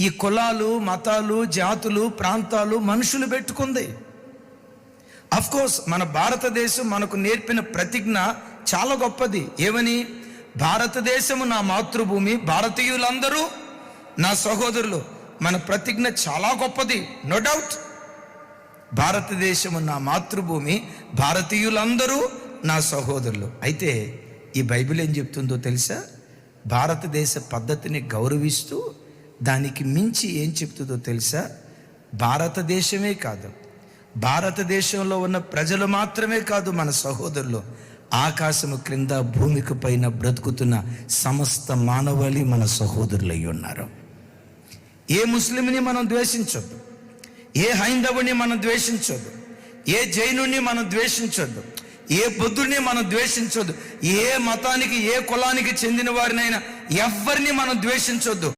ఈ కులాలు మతాలు జాతులు ప్రాంతాలు మనుషులు పెట్టుకుంది. కోర్స్ మన భారతదేశం మనకు నేర్పిన ప్రతిజ్ఞ చాలా గొప్పది. ఏమని? భారతదేశము నా మాతృభూమి భారతీయులందరూ నా సహోదరులు. మన ప్రతిజ్ఞ చాలా గొప్పది నో డౌట్ భారతదేశము నా మాతృభూమి భారతీయులందరూ నా సహోదరులు. అయితే ఈ బైబిల్ ఏం చెప్తుందో తెలుసా? భారతదేశ పద్ధతిని గౌరవిస్తూ దానికి మించి ఏం చెప్తుందో తెలుసా? భారతదేశమే కాదు. భారతదేశంలో ఉన్న ప్రజలు మాత్రమే కాదు మన సహోదరులు. ఆకాశము క్రింద భూమికి పైన బ్రతుకుతున్న సమస్త మానవాళి మన సహోదరులై ఉన్నారు. ఏ ముస్లింని మనం ద్వేషించొద్దు. ఏ హైందవుని మనం ద్వేషించొద్దు. ఏ జైనుని మనం ద్వేషించొద్దు. ఏ బుద్ధుడిని మనం ద్వేషించొద్దు. ఏ మతానికి ఏ కులానికి చెందిన వారినైనా ఎవరిని మనం ద్వేషించొద్దు.